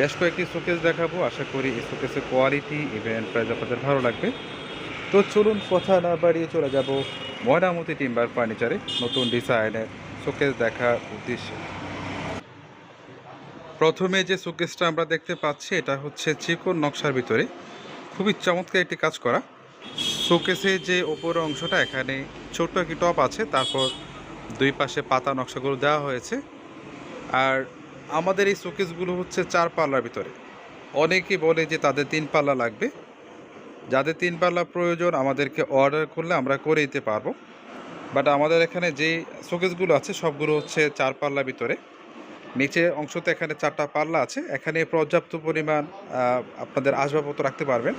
বেশ কয়েকটি শোকেস দেখাবো। আশা করি এই শোকেসের কোয়ালিটি ইভেন্ট প্রাইস আপনাদের ভালো লাগবে। তো চলুন কথা না বাড়িয়ে চলে যাব ময়নামতি টিম্বার ফার্নিচারে নতুন ডিজাইনের শোকেস দেখার উদ্দেশ্যে। প্রথমে যে শোকেসটা আমরা দেখতে পাচ্ছি, এটা হচ্ছে চিকন নকশার ভিতরে খুবই চমৎকার একটি কাজ করা। শোকেসের যে ওপরের অংশটা, এখানে ছোট্ট একটি টপ আছে, তারপর দুই পাশে পাতা নকশাগুলো দেওয়া হয়েছে। আর আমাদের এই শোকেসগুলো হচ্ছে চার পাল্লার ভিতরে। অনেকেই বলে যে তাদের তিন পাল্লা লাগবে। যাদের তিন পাল্লা প্রয়োজন, আমাদেরকে অর্ডার করলে আমরা করে দিতে পারব। বাট আমাদের এখানে যে শোকেসগুলো আছে, সবগুলো হচ্ছে চার পাল্লার ভিতরে। নিচে অংশতে এখানে চারটা পাল্লা আছে। এখানে পর্যাপ্ত পরিমাণ আপনাদের আসবাবপত্র রাখতে পারবেন।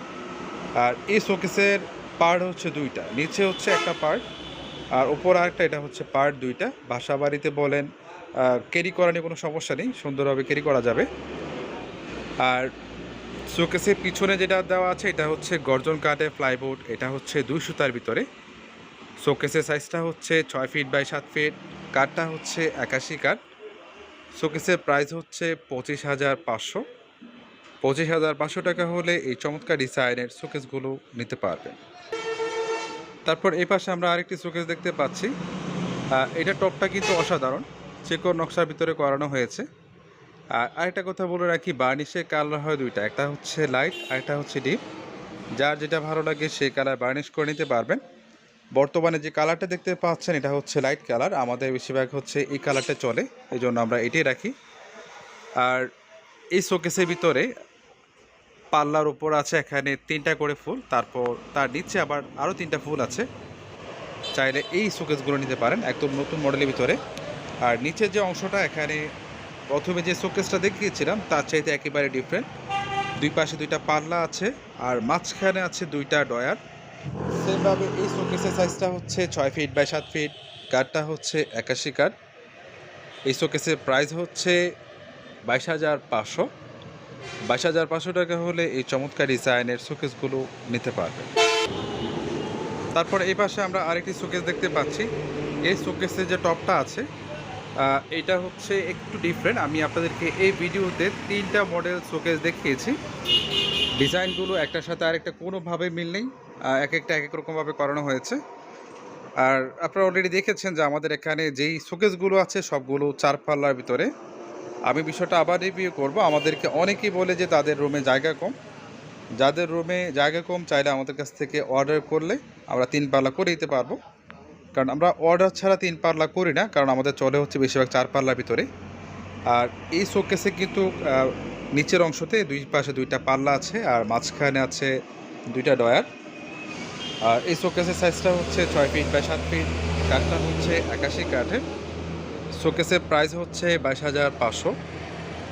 আর এই শোকেসের পার্ট হচ্ছে দুইটা। নিচে হচ্ছে একটা পার্ট আর ওপর আরেকটা, এটা হচ্ছে পার্ট দুইটা। বাসা বাড়িতে বলেন ক্যারি করা নিয়ে কোনো সমস্যা নেই, সুন্দরভাবে ক্যারি করা যাবে। আর শোকেসের পিছনে যেটা দেওয়া আছে, এটা হচ্ছে গর্জন কাঠের প্লাইবোর্ড এটা হচ্ছে দুই সুতার ভিতরে। শোকেসের সাইজটা হচ্ছে ছয় ফিট বাই সাত ফিট কাঠটা হচ্ছে একাশি কাঠ শোকেসের প্রাইস হচ্ছে পঁচিশ হাজার পাঁচশো। পঁচিশ হাজার পাঁচশো টাকা হলে এই চমৎকার ডিজাইনের শোকেসগুলো নিতে পারবেন। তারপর এই পাশে আমরা আরেকটি শোকেস দেখতে পাচ্ছি। এটা টপটা কিন্তু অসাধারণ। চেকর নকশার ভিতরে করানো হয়েছে। আর আরেকটা কথা বলে রাখি, বার্নিশের কালার হয় দুইটা, একটা হচ্ছে লাইট আর একটা হচ্ছে ডিপ। যার যেটা ভালো লাগে সেই কালার বার্নিশ করে নিতে পারবেন। বর্তমানে যে কালারটা দেখতে পাচ্ছেন, এটা হচ্ছে লাইট কালার, আমাদের বেশিরভাগ হচ্ছে এই কালারটা চলে এই জন্য আমরা এটাই রাখি। আর এই শোকেসের ভিতরে পাল্লার উপর আছে এখানে তিনটা করে ফুল, তারপর তার নিচে আবার আরও তিনটা ফুল আছে। চাইলে এই শোকেসগুলো নিতে পারেন, একদম নতুন মডেলের ভিতরে। আর নিচের যে অংশটা, এখানে প্রথমে যে শোকেসটা দেখিয়েছিলাম, তার চাইতে একেবারে ডিফারেন্ট দুই পাশে দুইটা পাল্লা আছে আর মাঝখানে আছে দুইটা ডয়ার। সেমভাবে এই শোকেসের সাইজটা হচ্ছে ছয় ফিট বাই সাত ফিট কাঠটা হচ্ছে একাশি কাঠ এই শোকেসের প্রাইস হচ্ছে বাইশ হাজার পাঁচশো। বাইশ হাজার পাঁচশো টাকা হলে এই চমৎকার ডিজাইনের শোকেসগুলো নিতে পারবে তারপর এই পাশে আমরা আরেকটি শোকেস দেখতে পাচ্ছি। এই শোকেসের যে টপটা আছে এটা হচ্ছে একটু ডিফারেন্ট আমি আপনাদেরকে এই ভিডিওতে তিনটা মডেল শোকেস দেখিয়েছি। ডিজাইনগুলো একটার সাথে আরেকটা কোনোভাবে মিল নেই। এক একটা এক এক রকমভাবে করানো হয়েছে। আর আপনারা অলরেডি দেখেছেন যে আমাদের এখানে যেই শোকেসগুলো আছে, সবগুলো চার পাল্লার ভিতরে। আমি বিষয়টা আবার রিভিউ করব। আমাদেরকে অনেকেই বলে যে তাদের রুমে জায়গা কম। যাদের রুমে জায়গা কম, চাইলে আমাদের কাছ থেকে অর্ডার করলে আমরা তিন পাল্লা করে দিতে পারব। কারণ আমরা অর্ডার ছাড়া তিন পাল্লা করি না, কারণ আমাদের চলে হচ্ছে বেশিরভাগ চার পাল্লার ভিতরে। আর এই শোকেসে কিন্তু নিচের অংশতে দুই পাশে দুইটা পাল্লা আছে আর মাঝখানে আছে দুইটা ডয়ার। আর এই শোকেসের সাইজটা হচ্ছে ছয় ফিট বাই সাত ফিট কাঠটা হচ্ছে একাশি কাঠের। শোকেসের প্রাইস হচ্ছে বাইশ হাজার পাঁচশো।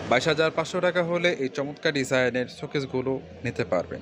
বাইশ হাজার পাঁচশো টাকা হলে এই চমৎকার ডিজাইনের শোকেসগুলো নিতে পারবেন।